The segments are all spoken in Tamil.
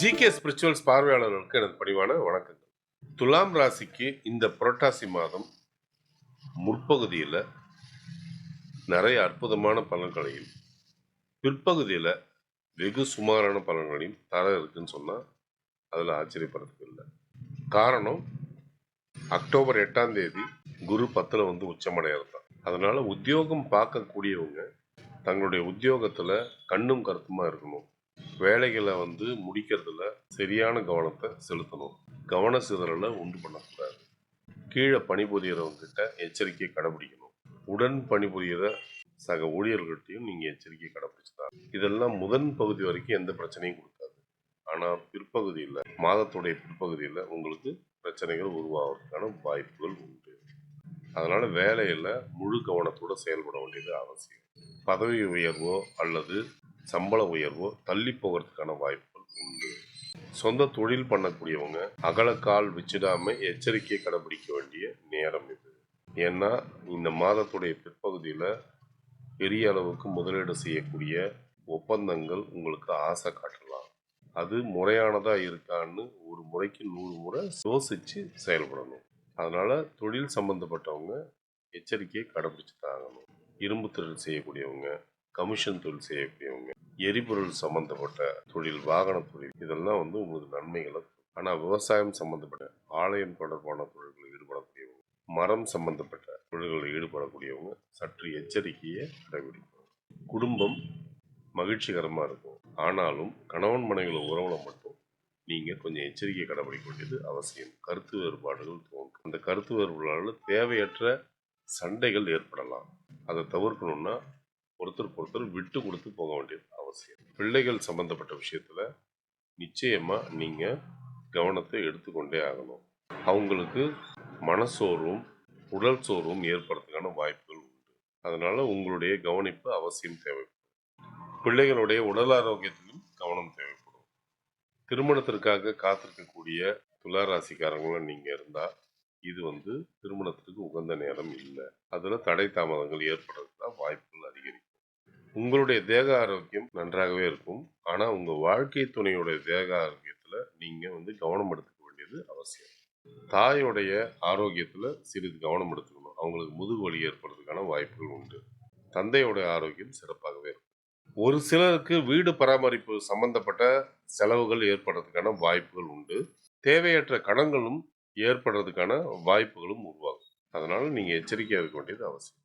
ஜிகே ஸ்பிரிச்சுவல்ஸ் பார்வையாளர்களுக்கு எனது பணிவான வணக்கங்கள். துலாம் ராசிக்கு இந்த புரட்டாசி மாதம் முற்பகுதியில் நிறைய அற்புதமான பலன்களையும் பிற்பகுதியில் வெகு சுமாரான பலன்களையும் தர இருக்குன்னு சொன்னால் அதில் ஆச்சரியப்படுறதுக்கு இல்லை. காரணம் அக்டோபர் எட்டாம் தேதி குரு பத்தில் வந்து உச்சமடையது தான் அதனால் உத்தியோகம் பார்க்கக்கூடியவங்க தங்களுடைய உத்தியோகத்தில் கண்ணும் கருத்துமாக இருக்கணும். வேலைகளை வந்து முடிக்கிறதுல சரியான கவனத்தை செலுத்தணும். கவன சிதறலை உண்டு பண்ணக்கூடாது. கீழே பணிபுரியறவங்ககிட்ட எச்சரிக்கையை கடைபிடிக்கணும். உடன் பணிபுரியிற சக ஊழியர்கள்ட்டையும் நீங்கள் எச்சரிக்கையை கடைபிடிச்சுதான் இதெல்லாம் முதன் பகுதி வரைக்கும் எந்த பிரச்சனையும் கொடுக்காது. ஆனால் பிற்பகுதியில் மாதத்துடைய பிற்பகுதியில் உங்களுக்கு பிரச்சனைகள் உருவாகிறதுக்கான வாய்ப்புகள் உண்டு. அதனால வேலையில் முழு கவனத்தோட செயல்பட வேண்டியது அவசியம். பதவி உயர்வோ அல்லது சம்பள உயர்வோ தள்ளி போகிறதுக்கான வாய்ப்புகள் உண்டு. சொந்த தொழில் பண்ணக்கூடியவங்க அகலக்கால் வச்சிடாம எச்சரிக்கையை கடைபிடிக்க வேண்டிய நேரம் இது. ஏன்னா இந்த மாதத்துடைய பிற்பகுதியில் பெரிய அளவுக்கு முதலீடு செய்யக்கூடிய ஒப்பந்தங்கள் உங்களுக்கு ஆசை காட்டலாம். அது முறையானதா இருக்கான்னு ஒரு முறைக்கு நூறு முறை யோசிச்சு செயல்படணும். அதனால தொழில் சம்பந்தப்பட்டவங்க எச்சரிக்கையை கடைபிடிச்சு தாங்கணும் இரும்பு தொழில் செய்யக்கூடியவங்க கமிஷன் தொழில் செய்யக்கூடியவங்க எரிபொருள் சம்பந்தப்பட்ட தொழில் வாகன தொழில் இதெல்லாம் வந்து உங்களுக்கு நன்மைகளை ஆனால் விவசாயம் சம்பந்தப்பட்ட ஆலயம் தொடர்பான தொழில்களில் ஈடுபடக்கூடியவங்க மரம் சம்பந்தப்பட்ட தொழில்களில் ஈடுபடக்கூடியவங்க சற்று எச்சரிக்கையை கடைபிடிக்கணும். குடும்பம் மகிழ்ச்சிகரமாக இருக்கும். ஆனாலும் கணவன் மனைவிகள் உறவுல மட்டும் நீங்கள் கொஞ்சம் எச்சரிக்கை கடைபிடிக்க வேண்டியது அவசியம். கருத்து வேறுபாடுகள் தோன்றும். அந்த கருத்து வேறுபாடுகளால் தேவையற்ற சண்டைகள் ஏற்படலாம். அதை தவிர்க்கணும்னா ஒருத்தருக்கு ஒருத்தர் விட்டு கொடுத்து போக வேண்டியது அவசியம். பிள்ளைகள் சம்பந்தப்பட்ட விஷயத்தில் நிச்சயமாக நீங்கள் கவனத்தை எடுத்துக்கொண்டே ஆகணும். அவங்களுக்கு மனசோர்வும் உடல் சோர்வும் ஏற்படுறதுக்கான வாய்ப்புகள் உண்டு. அதனால் உங்களுடைய கவனிப்பு அவசியம் தேவைப்படும். பிள்ளைகளுடைய உடல் ஆரோக்கியத்திலும் கவனம் தேவைப்படும். திருமணத்திற்காக காத்திருக்கக்கூடிய துலா ராசிக்காரங்களும் இருந்தால் இது வந்து திருமணத்திற்கு உகந்த நேரம் இல்லை. அதில் தடை தாமதங்கள் ஏற்படுறதுக்கு தான் வாய்ப்பு உங்களுடைய தேக ஆரோக்கியம் நன்றாகவே இருக்கும். ஆனால் உங்கள் வாழ்க்கை துணையுடைய தேக ஆரோக்கியத்தில் நீங்கள் வந்து கவனம் எடுத்துக்க வேண்டியது அவசியம். தாயோடைய ஆரோக்கியத்தில் சிறிது கவனம் எடுத்துக்கணும். அவங்களுக்கு முதுகு வலி ஏற்படுறதுக்கான வாய்ப்புகள் உண்டு. தந்தையோடைய ஆரோக்கியம் சிறப்பாகவே இருக்கும். ஒரு சிலருக்கு வீடு பராமரிப்பு சம்பந்தப்பட்ட செலவுகள் ஏற்படுறதுக்கான வாய்ப்புகள் உண்டு. தேவையற்ற கடன்களும் ஏற்படுறதுக்கான வாய்ப்புகளும் உருவாகும். அதனால் நீங்கள் எச்சரிக்கையாக இருக்க வேண்டியது அவசியம்.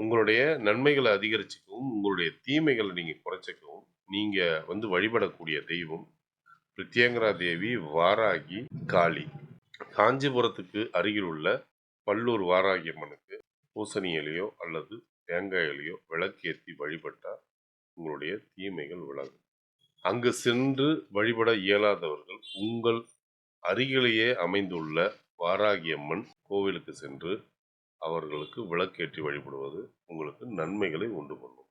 உங்களுடைய நன்மைகளை அதிகரிச்சுக்கவும் உங்களுடைய தீமைகளை நீங்கள் குறைச்சிக்கவும் நீங்கள் வந்து வழிபடக்கூடிய தெய்வம் பிரித்யங்கரா தேவி வாராகி காளி. காஞ்சிபுரத்துக்கு அருகில் உள்ள பல்லூர் வாராகி அம்மனுக்கு பூசணியிலையோ அல்லது தேங்காயிலையோ விளக்கேற்றி வழிபட்டால் உங்களுடைய தீமைகள் விலகும். அங்கு சென்று வழிபட இயலாதவர்கள் உங்கள் அருகிலேயே அமைந்துள்ள வாராகி அம்மன் கோவிலுக்கு சென்று அவர்களுக்கு விளக்கேற்றி வழிபடுவது உங்களுக்கு நன்மைகளை உண்டு பண்ணும்.